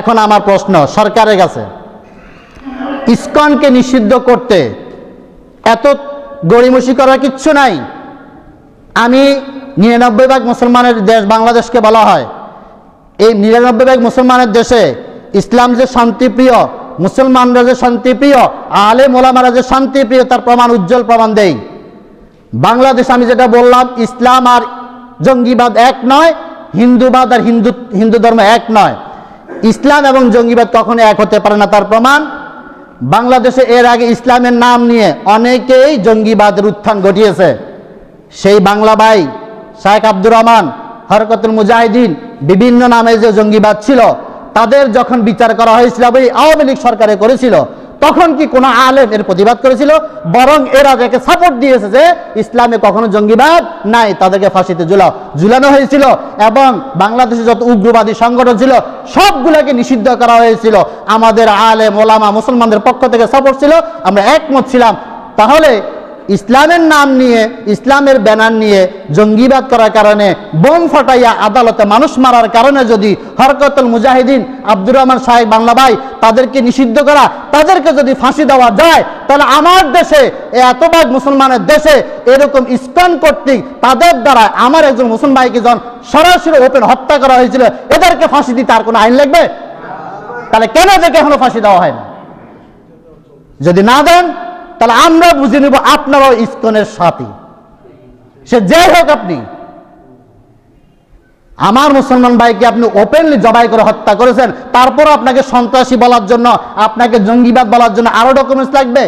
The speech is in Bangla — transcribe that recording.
এখন আমার প্রশ্ন, সরকারের কাছে। ইসকনকে নিষিদ্ধ করতে এত গড়িমসি করার কিচ্ছু নাই। আমি নিরানব্বই ভাগ মুসলমানের দেশ বাংলাদেশকে বলা হয়। এই নিরানব্বই ভাগ মুসলমানের দেশে ইসলাম যে শান্তিপ্রিয়, মুসলমানরা যে শান্তিপ্রিয়, আলে মোলামারা যে শান্তিপ্রিয়, তার প্রমাণ, উজ্জ্বল প্রমাণ দেই। বাংলাদেশ আমি যেটা বললাম, ইসলাম আর জঙ্গিবাদ এক নয়, হিন্দুবাদ আর হিন্দু হিন্দু ধর্ম এক নয়। ইসলাম এবং জঙ্গিবাদ কখনো এক হতে পারে না, তার প্রমাণ বাংলাদেশে এর আগে ইসলামের নাম নিয়ে অনেকেই জঙ্গিবাদের উত্থান ঘটিয়েছে। সেই বাংলা ভাই শাহেখ আব্দুর রহমান, হরকতুল মুজাহিদিন, বিভিন্ন নামে যে জঙ্গিবাদ ছিল, তাদের যখন বিচার করা হয়েছিল, আওয়ামী লীগ সরকারে করেছিল তখন কি কোনো আলেম এর প্রতিবাদ করেছিল? বরং এরা যাকে সাপোর্ট দিয়েছে যে ইসলামে কখনো জঙ্গিবাদ নাই, তাদেরকে ফাঁসিতে ঝুলাও ঝুলানো হয়েছিল এবং বাংলাদেশে যত উগ্রবাদী সংগঠন ছিল, সবগুলাকে নিষিদ্ধ করা হয়েছিল। আমাদের আলেম, ওলামা, মুসলমানদের পক্ষ থেকে সাপোর্ট ছিল, আমরা একমত ছিলাম। তাহলে ইসলামের নাম নিয়ে, ইসলামের ব্যানার নিয়ে জঙ্গিবাদ করার কারণে বোম ফাটাইয়া আদালতে মানুষ মারার কারণে যদি হরকতুল মুজাহিদিন আব্দুর রহমান সাহেব বাংলা ভাই তাদেরকে নিষিদ্ধ করা, তাদেরকে যদি ফাঁসি দেওয়া যায়, তাহলে আমার দেশে এত মুসলমানের দেশে এরকম ইস্কন কর্তৃক তাদের দ্বারা আমার একজন মুসলমান ভাইকে যখন সরাসরি ওপেন হত্যা করা হয়েছিল, এদেরকে ফাঁসি দিতে আর কোনো আইন লাগবে? তাহলে কেন এদেরকে এখনও ফাঁসি দেওয়া হয় না যদি না দেন তাহলে আমরা বুঝে নিব আপনারাও ইস্কনের সাথী। সে যাই হোক আপনি। আমার মুসলমান ভাইকে আপনি ওপেনলি জবাই করে হত্যা করেছেন তারপর আপনাকে সন্ত্রাসী বলার জন্য, আপনাকে জঙ্গিবাদ বলার জন্য আরও ডকুমেন্টস লাগবে?